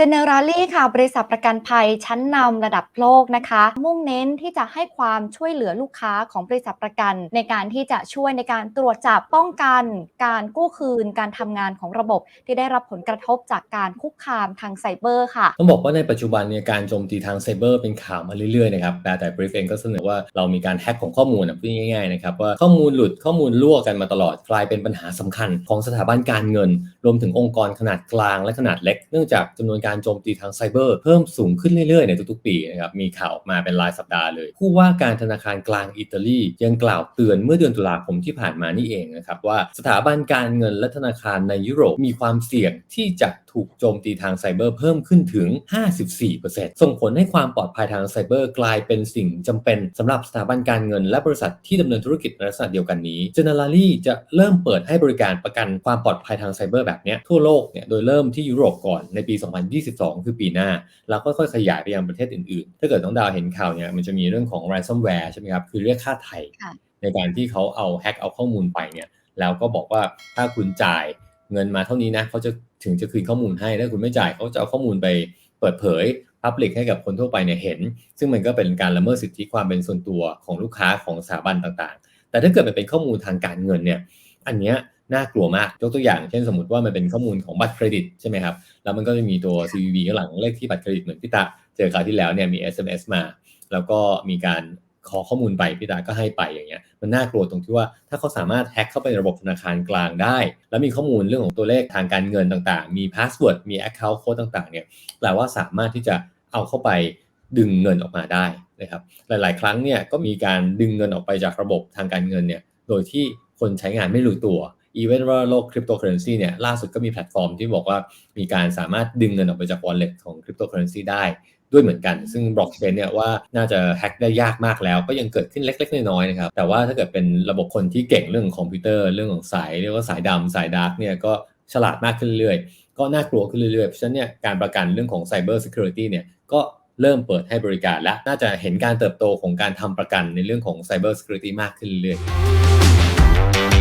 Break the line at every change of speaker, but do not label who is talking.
Generali ค่ะ บริษัทประกันภัยชั้นนำระดับโลกนะคะ มุ่งเน้นที่จะให้ความช่วยเหลือลูกค้าของบริษัทประกัน ในการที่จะช่วยในการตรวจจับป้องกัน การกู้คืน การทำงานของระบบ ที่ได้รับผลกระทบจากการคุกคามทางไซเบอร์ค่ะ
ต้องบอกว่าในปัจจุบันเนี่ยการโจมตีทางไซเบอร์เป็นข่าวมาเรื่อยๆนะครับแต่แต่บริฟเองก็เสนอว่าเรามีการแฮ็กของข้อมูลนะพูดง่ายๆนะครับว่าข้อมูลหลุดข้อมูลรั่วกันมาตลอดกลายเป็นปัญหาสำคัญ ของสถาบันการเงิน รวมถึงองค์กรขนาดกลางและขนาดเล็กเนื่องจากจำนวนการโจมตีทางไซเบอร์เพิ่มสูงขึ้นเรื่อยๆ ในทุกๆ ปีนะครับ มีข่าวออกมาเป็นรายสัปดาห์เลย ผู้ว่าการธนาคารกลางอิตาลียังกล่าวเตือนเมื่อเดือนตุลาคมที่ผ่านมานี่เองนะครับว่าสถาบันการเงินและธนาคารในยุโรปมีความเสี่ยงที่จะถูกโจมตีทางไซเบอร์เพิ่มขึ้นถึง 54%ส่งผลให้ความปลอดภัยทางไซเบอร์กลายเป็นสิ่งจำเป็นสำหรับสถาบันการเงินและบริษัทที่ดำเนินธุรกิจในลักษณะเดียวกันนี้ Generali จะเริ่มเปิดให้บริการประกันความปลอดภัยทางไซเบอร์แบบเนี้ยทั่วโลกเนี่ยโดยเริ่มที่ยุโรปก่อนในปี2022 คือปีหน้าแล้วค่อยๆขยายไปยังประเทศอื่นๆ ถ้าเกิดน้องดาวเห็นข่าวเนี่ยมันจะมีเรื่องของ ransomware ใช่ไหมครับ คือเรียกค่าไถ่
ค่ะ
ในการที่เขาเอาแฮ็กเอาข้อมูลไปเนี่ยแล้วก็บอกว่าถ้าคุณจ่ายเงินมาเท่านี้นะเขาจะถึงจะคืนข้อมูลให้ถ้าคุณไม่จ่ายเขาจะเอาข้อมูลไปเปิดเผย Public ให้กับคนทั่วไปเนี่ยเห็น ซึ่งมันก็เป็นการละเมิดสิทธิความเป็นส่วนตัวของลูกค้าของสถาบันต่างๆ แต่ถ้าเกิดมันเป็นข้อมูลทางการเงินเนี่ยอันเนี้ย น่ากลัวมากยกตัวอย่างเช่นสมมติว่ามันเป็นข้อมูลของบัตรเครดิตใช่ไหมครับแล้วมันก็จะมีตัว CVV ข้างหลังเลขที่บัตรเครดิตเหมือนพี่ตาเจอคราวที่แล้วเนี่ยมี SMS มา แล้วก็มีการขอข้อมูลไปพี่ตาก็ให้ไปอย่างเงี้ยมันน่ากลัวตรงที่ว่าถ้าเขาสามารถแฮ็กเข้าไปในระบบธนาคารกลางได้ แล้วมีข้อมูลเรื่องของตัวเลขทางการเงินต่างๆ มีพาสเวิร์ดมี Account Code ต่างๆเนี่ยแปลว่าสามารถที่จะเอาเข้าไปดึงเงินออกมาได้นะครับหลาย ๆ ครั้งเนี่ยก็มีการดึงเงินออกไปจากระบบทางการเงินเนี่ยโดยที่คนใช้งานไม่รู้ตัว อีเวนต์ว่าโลกคริปโตเคอเรนซีเนี่ยล่าสุดก็มีแพลตฟอร์มที่บอกว่ามีการสามารถดึงเงินออกไปจาก wallet ของคริปโตเคอเรนซีได้ด้วยเหมือนกัน ซึ่งบล็อกเชนเนี่ยว่าน่าจะแฮ็กได้ยากมากแล้ว ก็ยังเกิดขึ้นเล็ก ๆ น้อยๆนะครับ แต่ว่าถ้าเกิดเป็นระบบคนที่เก่งเรื่องของคอมพิวเตอร์เรื่องของสายเรียกว่าสายดำสายดาร์กเนี่ยก็ฉลาดมากขึ้นเรื่อยๆ ก็น่ากลัวขึ้นเรื่อยๆ เพราะฉะนั้นเนี่ยการประกันเรื่องของ Cyber Security เนี่ยก็เริ่มเปิดให้บริการและน่าจะเห็นการเติบโตของการทำประกันในเรื่องของ Cyber Security มากขึ้นเรื่อยๆ